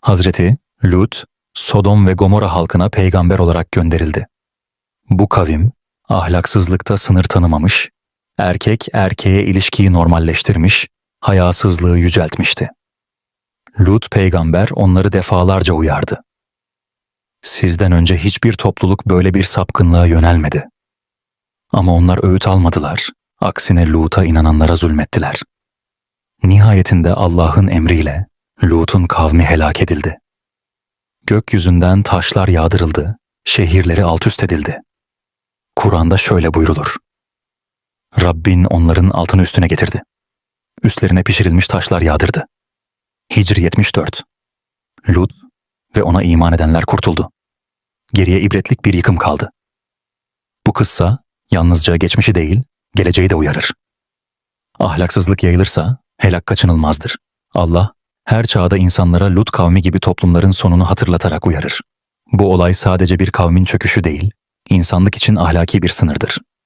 Hazreti Lut, Sodom ve Gomorra halkına peygamber olarak gönderildi. Bu kavim, ahlaksızlıkta sınır tanımamış, erkek erkeğe ilişkiyi normalleştirmiş, hayasızlığı yüceltmişti. Lut peygamber onları defalarca uyardı. Sizden önce hiçbir topluluk böyle bir sapkınlığa yönelmedi. Ama onlar öğüt almadılar, aksine Lut'a inananlara zulmettiler. Nihayetinde Allah'ın emriyle Lut'un kavmi helak edildi. Gökyüzünden taşlar yağdırıldı, şehirleri alt üst edildi. Kur'an'da şöyle buyrulur. Rabbin onların altını üstüne getirdi. Üstlerine pişirilmiş taşlar yağdırdı. Hicr 74 Lut ve ona iman edenler kurtuldu. Geriye ibretlik bir yıkım kaldı. Bu kıssa yalnızca geçmişi değil, geleceği de uyarır. Ahlaksızlık yayılırsa helak kaçınılmazdır. Allah her çağda insanlara Lut kavmi gibi toplumların sonunu hatırlatarak uyarır. Bu olay sadece bir kavmin çöküşü değil, insanlık için ahlaki bir sınırdır.